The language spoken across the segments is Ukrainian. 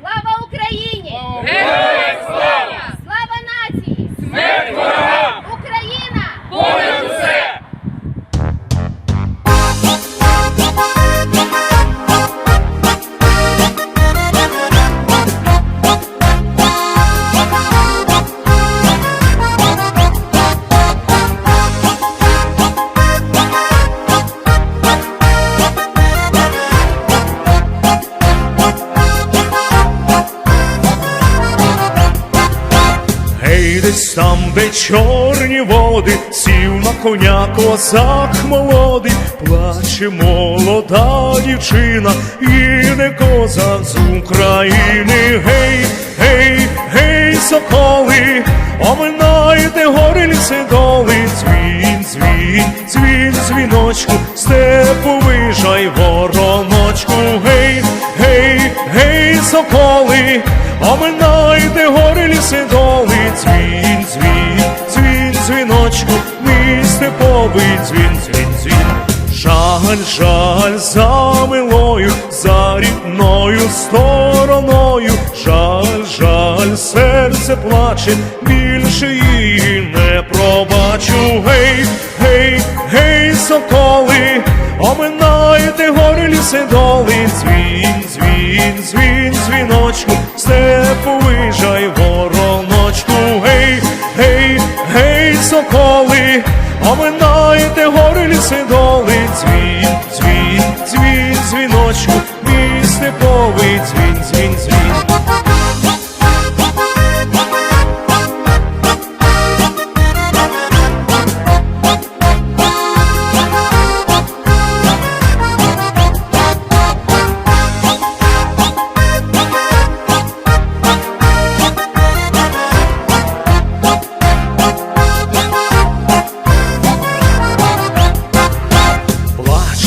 Слава Україні! Там, де чорні води, сів на коня козак молодий, плаче молода дівчина, і не козак з України. Гей, гей, гей, соколи, оминайте гори ліси доли, дзвін, дзвін, дзвін, дзвіночку, степу вижай, вороночку, гей, гей, гей, соколи, оминайте гори ліси доли, дзвін, за милою, за рідною стороною, жаль, жаль, серце плаче, більше її не пробачу. Гей, гей, гей, соколи, оминайте гори ліси доли, дзвін, дзвін, дзвін, дзвіночку, степу вижай, вороночку, гей, гей, гей, соколи, оминайте гори ліси доли,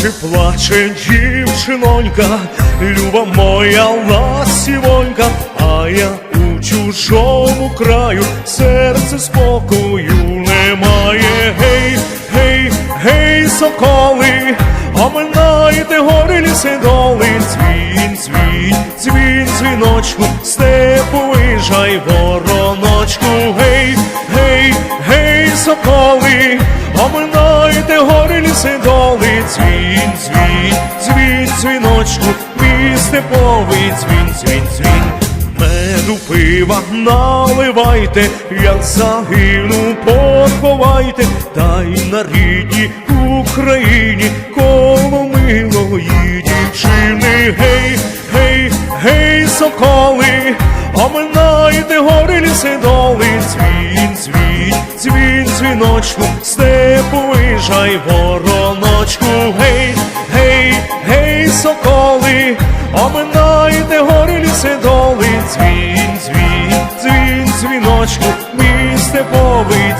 Плаче, плаче дівчинонька, люба моя ласівонька, а я у чужому краю, серце спокою немає. Гей, гей, гей, соколи, оминайте гори ліси доли, дзвін, дзвін, дзвін, дзвіночку, степу вижай, вороночку, гей, гей, гей, соколи, оминайте гори ліси доли, дзвін, дзвін, дзвін, дзвіночку, мій степовий дзвін, дзвін, дзвін. Меду пива наливайте, як загину, поховайте, та й на рідній Україні коло милої дівчини. Гей, гей, гей, соколи, оминайте гори ліси доли, дзвін, степу вижай, вороночку, гей, гей, гей, соколи, оминайте гори ліси доли, дзвін, дзвін, дзвін, дзвіночку, мій степовий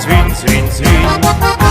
дзвін.